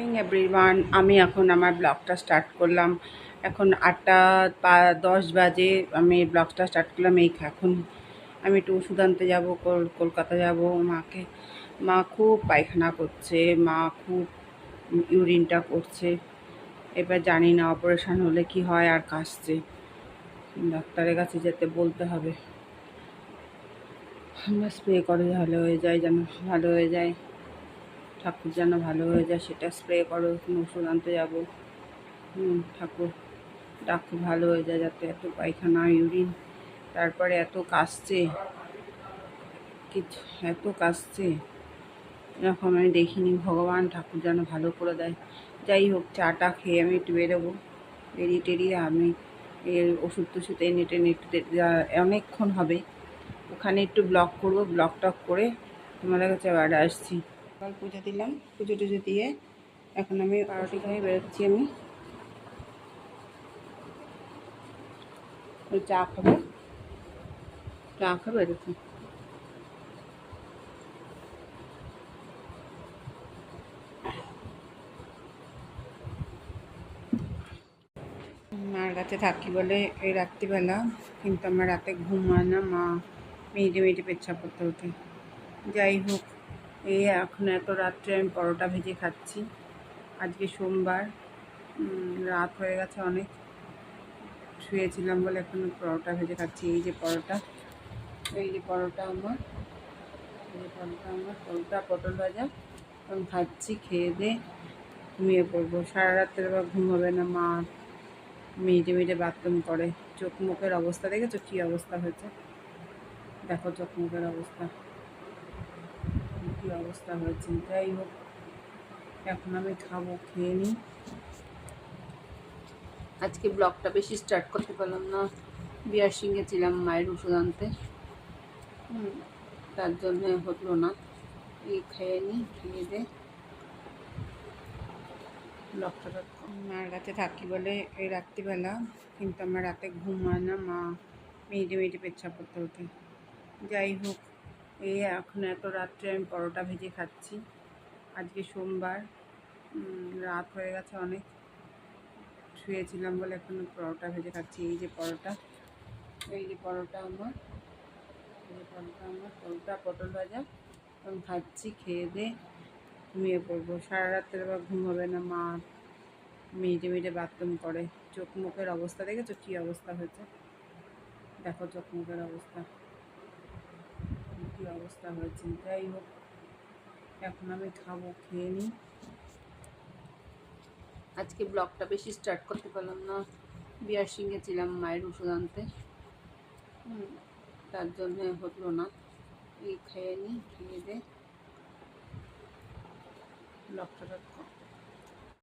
Morning everyone আমি এখন আমার ব্লগটা স্টার্ট করলাম। এখন আটটা পা দশ বাজে, আমি ব্লগটা স্টার্ট করলাম। এই এখন আমি একটু ওষুধ আনতে যাব, কল- কলকাতা যাব। মাকে, মা খুব পায়খানা করছে, মা খুব ইউরিনটা করছে। এবার জানি না অপারেশান হলে কি হয়, আর কাশছে। ডাক্তারের কাছে যেতে বলতে হবে। আমরা স্প্রে করে, ভালো হয়ে যায় যেন, ভালো হয়ে যায়। ঠাকুর যেন ভালো হয়ে যায়, সেটা স্প্রে করো ওষুধ আনতে যাব। ঠাকুর ডাক্তার ভালো হয়ে যায় যাতে এত পায়খানা ইউরিন তারপরে এত কাশছে, কিছু, এত কাশছে। এরকম আমি দেখিনি, ভগবান ঠাকুর যেন ভালো করে দেয়। যাই হোক, চাটা খেয়ে আমি একটু বেরোবো। বেরিয়ে টেরিয়ে আমি এর ওষুধ টষুধ এনে টেনে একটু অনেকক্ষণ হবে। ওখানে একটু ব্লক করব ব্লক টক করে তোমাদের কাছে আবার আসছি। সকাল পুজো দিলাম পুজো টুজো দিয়ে এখন আমি পাউরুটি খেয়ে বেরোচ্ছি আমি। চা খাব। চা খাব এরকম মার কাছে থাকি বলে এই রাত্রিবেলা কিন্তু আমার রাতে ঘুম হয় না মা মেয়েটে মেয়েটে পেচ্ছাপ করতে ওঠে। যাই হোক এই এখন এত রাত্রে আমি পরোটা ভেজে খাচ্ছি। আজকে সোমবার। রাত হয়ে গেছে অনেক। শুয়েছিলাম বলে এখন পরোটা ভেজে খাচ্ছি। এই যে পরোটা। এই যে পরোটা আমার। এই যে পরোটা আমার। পরোটা, পটল ভাজা। এখন খাচ্ছি, খেয়ে দিয়ে ঘুমিয়ে পড়ব। সারা রাত্রে আবার ঘুম হবে না। মা মেয়েটে মেয়েটে বাথরুম করে। চোখ মুখের অবস্থা দেখেছ? কী অবস্থা হয়েছে? দেখো চোখ মুখের অবস্থা। কী অবস্থা হয়েছে? যাই হোক, এখন আমি খাব, খেয়ে নিই। আজকে ব্লগটা বেশি স্টার্ট করতে পারলাম না। বিয়ার সিংহে ছিলাম মায়ের ওষুধ আনতে। তার জন্য হলো না। এই খেয়ে নিই, খেয়ে দে ব্লগটা মার কাছে থাকি বলে এই রাত্রিবেলা, কিন্তু আমার রাতে ঘুম হয় না। মা মেয়েটে মেয়েটে পেচ্ছাপ করতে ওঠে যাই হোক এই এখন এত রাত্রে আমি পরোটা ভেজে খাচ্ছি। আজকে সোমবার। রাত হয়ে গেছে অনেক। শুয়েছিলাম বলে এখন পরোটা ভেজে খাচ্ছি। এই যে পরোটা। এই যে পরোটা আমার। এই যে পরোটা আমার। পরোটা, পটল ভাজা। এখন খাচ্ছি, খেয়ে দিয়ে ঘুমিয়ে পড়ব। সারা রাত্রে আবার ঘুম হবে না। মা মেয়েটে মেয়েটে বাথরুম করে। চোখ মুখের অবস্থা দেখেছ? কী অবস্থা হয়েছে? দেখো চোখ মুখের অবস্থা। কী অবস্থা হয়েছে। যাই হোক, এখন আমি খাব, খেয়ে নিই। আজকে ব্লগটা বেশি স্টার্ট করতে পারলাম না। বিয়ার সিংহে ছিলাম, মায়ের ওষুধ আনতে। তার জন্য হলো না। এই খেয়ে নিই, খেয়ে দে ব্লগটা